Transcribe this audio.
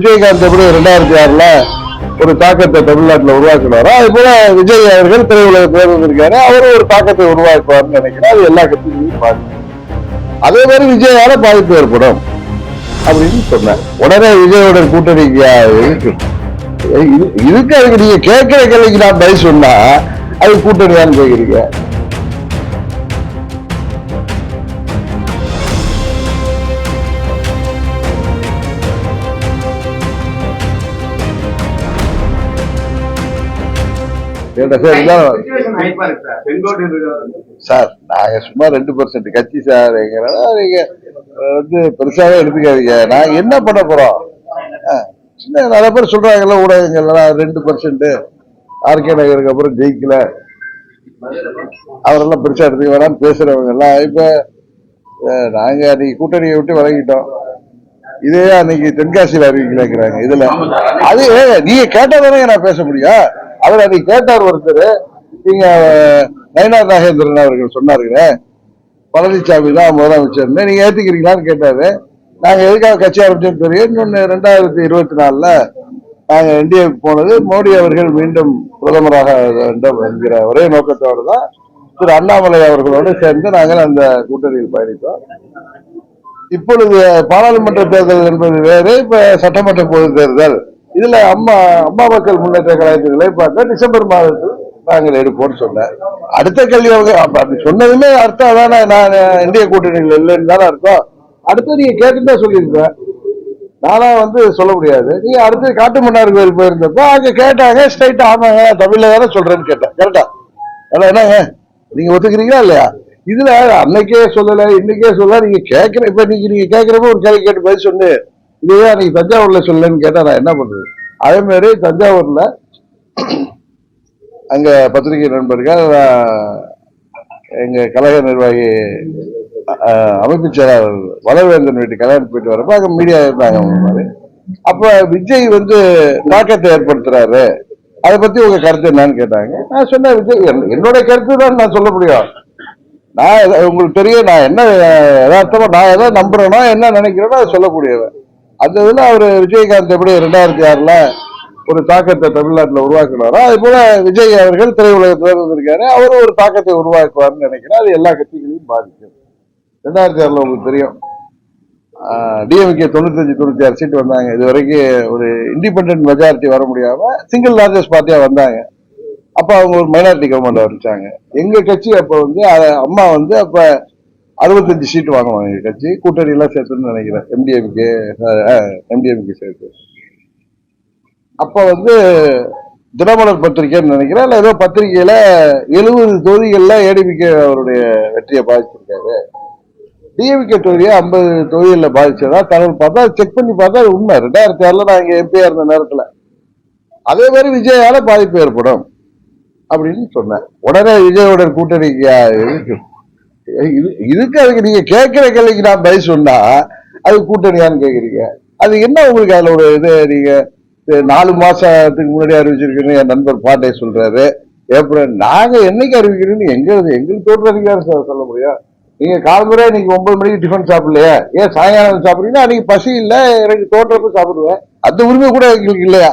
விஜயகாந்த் எப்படி ரெண்டாயிரத்தி ஆறுல ஒரு தாக்கத்தை தமிழ்நாட்டில் உருவாக்கினாரோ அது போல விஜய் அவர்கள் திரையுலகத்தில் இருந்திருக்காரு அவரும் ஒரு தாக்கத்தை உருவாக்குவார்னு நினைக்கிறேன். அது எல்லா கட்சிகளையும் பாதிக்கும். அதே மாதிரி விஜயால பாதிப்பு ஏற்படும் அப்படின்னு சொன்னேன் உடனே விஜயோட கூட்டணிக்கு இருக்கு இது- இதுக்கு அதுக்கு நீங்க கேட்கிற கேள்விக்கு நான் பதில் சொன்னா அது கூட்டணியான்னு கேக்குறீங்க சார் நாங்க சும்மா ரெண்டு பர்சன்ட் கட்சி சார் நீங்க வந்து பெருசாவே எடுத்துக்காதீங்க. நான் என்ன பண்ண போறோம்? சின்ன நிறைய பேர் சொல்றாங்கல்ல ஊடகங்கள்லாம் ரெண்டு பர்சன்ட் ஆர்கே நகருக்கு அப்புறம் ஜெயிக்கல. அவரெல்லாம் பெருசா எடுத்துக்க வேணாம்னு பேசுறவங்க எல்லாம் இப்ப நாங்க அன்னைக்கு கூட்டணியை விட்டு விலகிட்டோம் இதே அன்னைக்கு தென்காசியில் அறிவிக்கலாங்கிறாங்க இதுல. அது நீங்க கேட்டதானே நான் பேச முடியும். அவர் அன்னைக்கு கேட்டார் ஒருத்தர் நீங்க நயனார் நாகேந்திரன் அவர்கள் சொன்னாருங்க. பழனிசாமி தான் முதலமைச்சர்னு. நீங்க ஏத்துக்கிறீங்களான்னு கேட்டாரு. நாங்க எதுக்காக கட்சி ஆரம்பிச்சோம் தெரியும். இன்னொன்னு ரெண்டாயிரத்தி இருபத்தி நாலுல நாங்க என்டிஏ போனது. மோடி அவர்கள் மீண்டும் பிரதமராக வேண்டும் என்கிற ஒரே நோக்கத்தோடு தான் திரு அண்ணாமலை அவர்களோடு சேர்ந்து நாங்கள் அந்த கூட்டணியில் பயணித்தோம். இப்பொழுது பாராளுமன்ற தேர்தல் என்பது வேறு இப்ப சட்டமன்ற பொது தேர்தல். இதுல அம்மா அம்மா மக்கள் முன்னேற்ற கழகத்தின் நிலைப்பாட்டை டிசம்பர் மாதத்தில் நாங்கள் எடுப்போம்னு சொன்னேன் அடுத்த கல்வி அப்படி சொன்னதுமே அர்த்தம் தானே நான் இந்திய கூட்டணியில் இல்லைன்னு தானே அர்த்தம். அடுத்து நீங்க கேட்டுட்டா சொல்லியிருப்பேன் நானா வந்து சொல்ல முடியாது. நீங்க அடுத்து காட்டு மன்னார் கோயில் போயிருந்தப்போ அங்க கேட்டாங்க ஸ்ட்ரைட்டா ஆமாங்க தமிழ்ல தானே சொல்றேன்னு கேட்டேன். கரெக்டா அதான் என்னங்க? நீங்க ஒத்துக்கிறீங்களா இல்லையா? இதுல அன்னைக்கே சொல்லல இன்னைக்கே சொல்லல நீங்க கேட்கிற இப்ப நீங்க நீங்க கேட்கிறப்ப ஒரு கேள்வி கேட்டு பதில் சொன்னு இதுவே அன்னைக்கு தஞ்சாவூர்ல சொல்லுன்னு கேட்டா நான் என்ன பண்றது? அதே மாதிரி தஞ்சாவூர்ல அங்க பத்திரிகை நண்பர்கள் எங்கள் எங்க கழக நிர்வாகி ஆஹ், அமைப்பு செயலாளர் வளவேந்தன் வீட்டு கல்யாணம் போயிட்டு வரப்ப அங்க மீடியா இருந்தாங்க அவங்க மாதிரி. அப்ப விஜய் வந்து தாக்கத்தை ஏற்படுத்துறாரு. அதை பத்தி உங்க கருத்து என்னன்னு கேட்டாங்க. நான் சொன்னேன் விஜய் என்னோட கருத்து தான் நான் சொல்ல முடியும். நான் உங்களுக்கு தெரியும் நான் என்ன அஹ், யதார்த்தமா நான் எதை நம்புறேனோ என்ன நினைக்கிறேனோ அதை சொல்லக்கூடியவன். அந்த இதில் அவர் விஜயகாந்த் எப்படி ரெண்டாயிரத்தி ஆறில் ஒரு தாக்கத்தை தமிழ்நாட்டில் உருவாக்கினாரோ அது போல விஜய் அவர்கள் திரையுலகத்தில் வந்திருக்காரு. அவரும் ஒரு தாக்கத்தை உருவாக்குவார்னு நினைக்கிறேன் அது எல்லா கட்சிகளையும் பாதிக்கும். ரெண்டாயிரத்தி ஆறில் உங்களுக்கு தெரியும். டிஎம்கே தொண்ணூத்தஞ்சு தொண்ணூத்தி ஆறு சீட் வந்தாங்க. இது வரைக்கும் ஒரு இண்டிபெண்ட் மெஜாரிட்டி வர முடியாம சிங்கிள் லார்ஜஸ்ட் பார்ட்டியா வந்தாங்க. அப்ப அவங்க ஒரு மைனாரிட்டி கவர்மெண்ட் ஆரம்பிச்சாங்க. எங்க கட்சி அப்ப வந்து அம்மா வந்து அப்ப அறுபத்தஞ்சு சீட்டு வாங்கணும் எங்கள் கட்சி. கூட்டணி எல்லாம் சேர்த்துன்னு நினைக்கிறேன். எம்டிஎம்கே எம்டிஎம்கே சேர்த்து. அப்போ வந்து தினமலர் பத்திரிகைன்னு நினைக்கிறேன். இல்லை ஏதோ பத்திரிகையில் எழுபது தொகுதிகளில் ஏடிபிகே அவருடைய வெற்றியை பாதிச்சிருக்காரு. டிஎம்கே தொகுதியை ஐம்பது தொகுதிகளில் பாதிச்சதா? தகவல் பார்த்தா செக் பண்ணி பார்த்தா அது உண்மை. ரெண்டாயிரத்தி ஆறுல நான் இங்கே எம்பியாக இருந்த நேரத்தில். அதே மாதிரி விஜயால பாதிப்பு ஏற்படும் அப்படின்னு சொன்னேன். உடனே விஜயோட கூட்டணிக்கு யா- இது- இதுக்கு அதுக்கு நீங்க கேட்கிற கேள்விக்கு நான் பதில் சொன்னா அது கூட்டணியான்னு கேக்குறீங்க அது என்ன உங்களுக்கு அதுல ஒரு இது? நீங்க நாலு மாசத்துக்கு முன்னாடி அறிவிச்சிருக்கீங்க என் நண்பர் பாட்டே சொல்றாரு. ஏப்ரல் நாங்க என்னைக்கு அறிவிக்கிறோம்னு எங்க எங்களுக்கு தோற்ற அதிகாரம் சார் சொல்ல முடியும் நீங்க காலம்புரை இன்னைக்கு ஒன்பது மணிக்கு டிஃபன் சாப்பிடலையா? ஏன் சாயங்காலம் சாப்பிடுறீங்கன்னா அன்னைக்கு பசி இல்லை எனக்கு தோற்றப்ப சாப்பிடுவேன். அந்த உரிமை கூட எங்களுக்கு இல்லையா?